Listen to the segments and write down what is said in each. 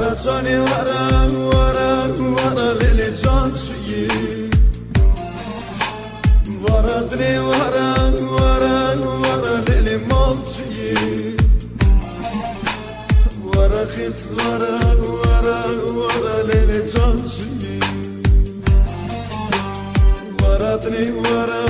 Vara cani vara vara vara lele can Vara dre vara vara vara lele mal Vara khiz vara vara vara lele can Vara dre vara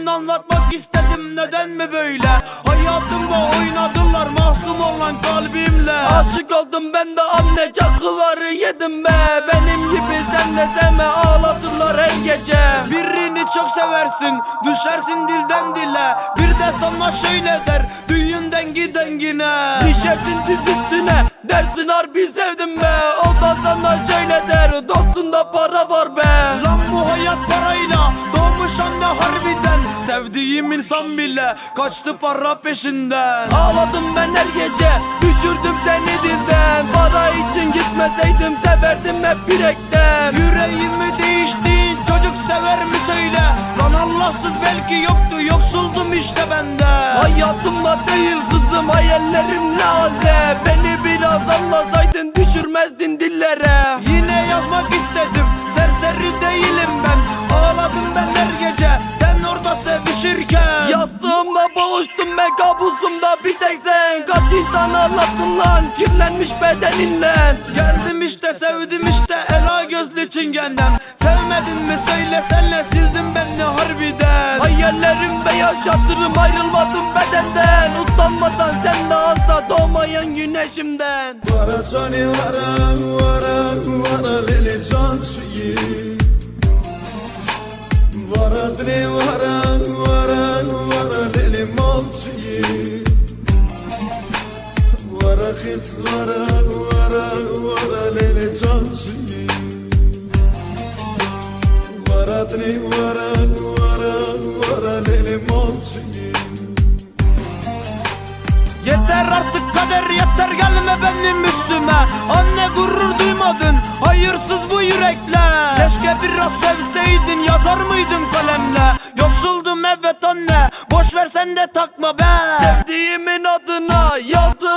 bugün anlatmak istedim neden mi böyle? Hayatımda oynadılar mahzum olan kalbimle. Aşık oldum ben de anne çakıları yedim be. Benim gibi sen de sevme ağlatırlar her gece. Birini çok seversin düşersin dilden dile. Bir de sana şöyle der düğünden giden yine Düşersin diz üstüne dersin harbi sevdim be. O da sana şöyle der dostunda para var be Sevdiğim insan bile kaçtı para peşinden. Ağladım ben her gece düşürdüm seni dilden. Para için gitmeseydim severdim hep yürekten. Yüreğimi değişti çocuk sever mi söyle. Lan Allahsız belki yoktu yoksuldum işte bende Hayatımda değil kızım hayallerim ne halde Beni biraz anlasaydın düşürmezdin dillere. Yine yazmak istedim serseri değilim ben ve kabusumda bir tek sen. Kaç insan anlattın lan? Kirlenmiş bedeninle. Geldim işte sevdim işte. Ela gözlü çingenem. Sevmedin mi? Söyle senle sildim beni harbiden? Hayallerimde yaşatırım ayrılmadım bedenden. Utanmadan sen de asla doğmayan güneşimden. Vara vara vara vara Khiz vara vara vara lele suyi Vara dre vara vara vara lele suyi Yeter artık kader yeter gelme benim üstüme. Anne gurur duymadın hayırsız bu yürekle. Keşke biraz sevseydin yazar mıydım kalemle? Yoksuldum evet anne boş ver sen de takma be. Sevdiğimin adına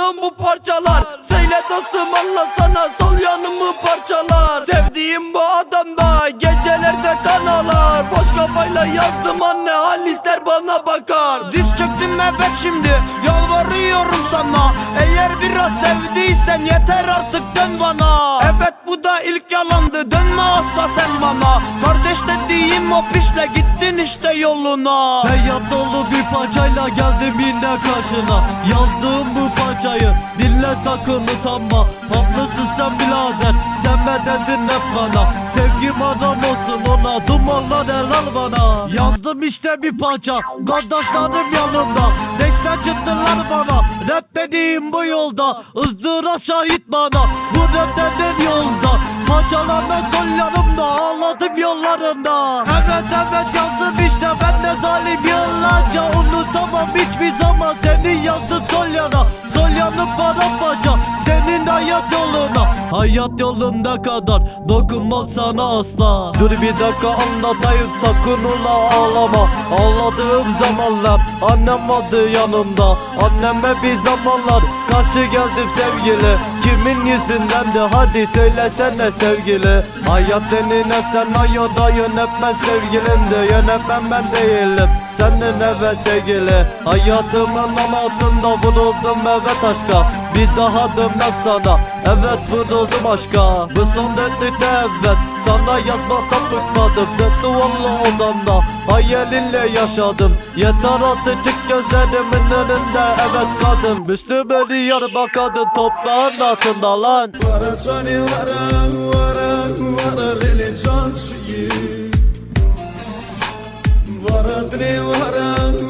yazdığım bu parçalar. Söyle dostum anlasana sol yanımı parçalar. Sevdiğim bu adam da gecelerde kan ağlar Boş kafayla yazdım anne hal ister bana bakar. Diz çöktüm evet şimdi. Yalvarıyorum sana Biraz sevdiysen yeter artık dön bana. Evet bu da ilk yalandı dönme asla sen bana. Kardeş dediğim o pişle gittin işte yoluna. Feyyat dolu bir parçayla geldim yine karşına. Yazdığım bu parçayı dinle sakın utanma. Haklısın sen birader sen mi dedin hep bana. Sevgim adam olsun ona dumanlar helal bana. Yazdım işte bir parça kardeşlerim yanımda. Destek çıktılar bana Rap dediğim bu yolda ızdırap şahit bana. Bu rap dediğim yolda Parçalarla sol yanımda ağladım yollarında. Evet evet yazdım işte ben de zalim yıllarca. Unutamam hiçbir zaman seni yazdım sol yana. Sol yanım paramparça Hayat yolunda kadar dokunmam sana asla. Dur bir dakika anlatayım sakın ula ağlama. Ağladığım zamanlar annem vardı yanımda. Anneme bir zamanlar karşı geldim sevgili. Kimin yüzünden de hadi söylesene sevgili. Hayat enine sen hayata yönetmen sevgilim de Yönetmen ben değilim senin eve sevgili Hayatımın anlatında vuruldum evet aşka. Bir daha dönmem sana evet vuruldum aşka. Bu son dörtlükte evet sana yazmaktan bıkmadım Döndü odamda hayalinle yaşadım. Yeter artık çık gözlerimin önünde evet kadın Üstüme diyar bakadın toprağın altında lan. Vara cani vara vara vara lele can suyi Vara vara vara